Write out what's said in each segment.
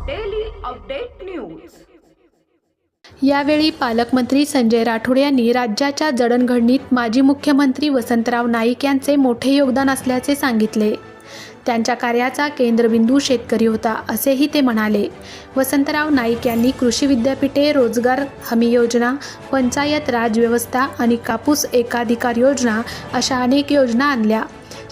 Update news यावेळी पालकमंत्री संजय राठोड यांनी राज्याच्या जडणघडणीत माजी मुख्यमंत्री वसंतराव नाईक यांचे मोठे योगदान असल्याचे सांगितले. त्यांच्या कार्याचा केंद्रबिंदू शेतकरी होता असेही ते म्हणाले. वसंतराव नाईक यांनी कृषी विद्यापीठे रोजगार हमी योजना पंचायत राज व्यवस्था आणि कापूस एकाधिकार योजना अशा अनेक योजना आणल्या.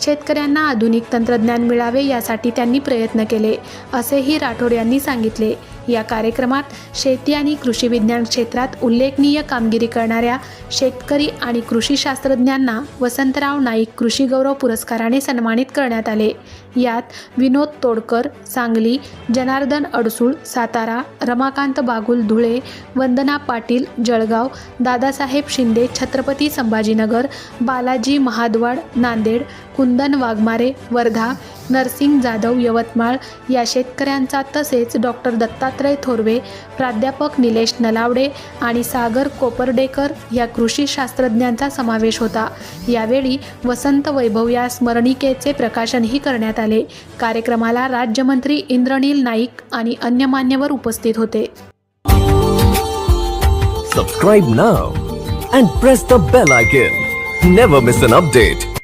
शेतकऱ्यांना आधुनिक तंत्रज्ञान मिळावे यासाठी त्यांनी प्रयत्न केले असेही राठोड यांनी सांगितले. या कार्यक्रमात शेती आणि कृषी विज्ञान क्षेत्रात उल्लेखनीय कामगिरी करणाऱ्या शेतकरी आणि कृषी शास्त्रज्ञांना वसंतराव नाईक कृषी गौरव पुरस्काराने सन्मानित करण्यात आले. यात विनोद तोडकर सांगली जनार्दन अडसूळ सातारा रमाकांत बागुल धुळे वंदना पाटील जळगाव दादासाहेब शिंदे छत्रपती संभाजीनगर बालाजी महादवाड नांदेड कुंदन वाघमारे वर्धा नरसिंग जाधव यवतमाळ या शेतकऱ्यांचा तसेच डॉक्टर दत्तात्रय थोरवे प्राध्यापक निलेश नलावडे आणि सागर कोपर्डेकर या कृषी शास्त्रज्ञांचा समावेश होता यावेळी वसंत वैभव या स्मरणिकेचे प्रकाशनही करण्यात आले कार्यक्रमाला राज्यमंत्री इंद्रनील नाईक आणि अन्य मान्यवर उपस्थित होते Subscribe now and press the bell icon. Never miss an update.